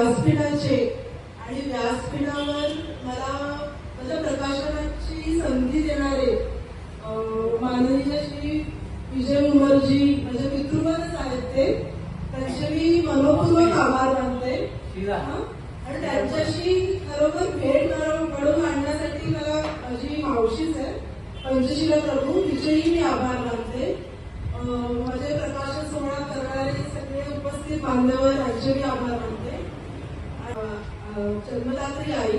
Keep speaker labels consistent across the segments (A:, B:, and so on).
A: व्यासपीठाचे. आणि व्यासपीठावर मला माझ्या प्रकाशनाची संधी देणारे माननीय श्री विजय उमरजी माझे पितृमनच आहेत ते. त्यांचे मी मनपूर्वक आभार मानते? आणि त्यांच्याशी खरोखर भेट घडवून घडवून आणण्यासाठी मला माझी मावशीच आहे पंचशीला प्रभू तिचेही मी आभार मानते. माझे प्रकाशन सोहळा करणारे सगळे उपस्थित बांधवांवर यांचे मी आभार मानते. जन्मदात्री आई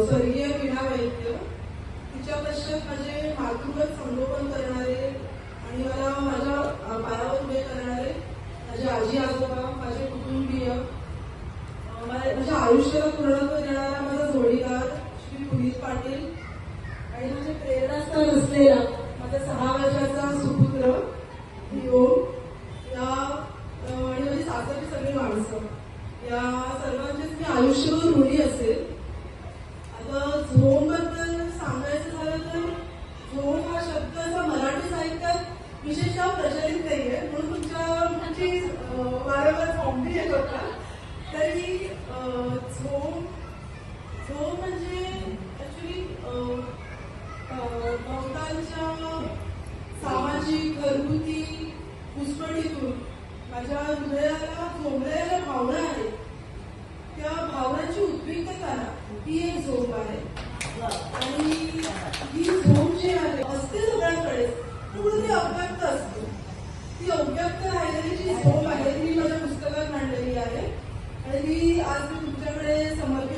A: स्वर्गीय वीणा वैद्य तिच्या पश्चात माझे मातृगत संगोपन करणारे आणि मला माझ्या पायावर उभे करणारे माझे आजी आजोबा माझे कुटुंबीय माझ्या माझ्या आयुष्याला पूर्णत्व देणारा माझा जोडीदार श्री पुनीत पाटील आणि माझे प्रेरणास्थान असलेला माझा सहा वर्षाचा सुपुत्र ओम या अं, आणि माझी सासरची सगळी माणसं या सर्वांचीच मी आयुष्यभर ऋणी असेल. आता झोमबद्दल सांगायचं झालं तर झोम हा शब्द असा मराठी साहित्यात विशेषतः प्रचलित नाहीये. म्हणून तुमच्या म्हणजे वारंवार फॉर्मबी येत होता तरी झोम झोम म्हणजे ऍक्च्युली बहुतांच्या सामाजिक घरगुती घुसपटीतून माझ्या हृदयाला झोंबलेल्या भावना आहेत त्या भावनाची उद्विग्नता ना ही एक झोप आहे. आणि ही झोप जी आहे असते सगळ्याकडे म्हणून ती म्हणजे अव्यक्त असते. ती अव्यक्त राहिलेली जी झोप आहे ती माझ्या पुस्तकात मांडलेली आहे. आणि मी आज तुमच्याकडे समर्पित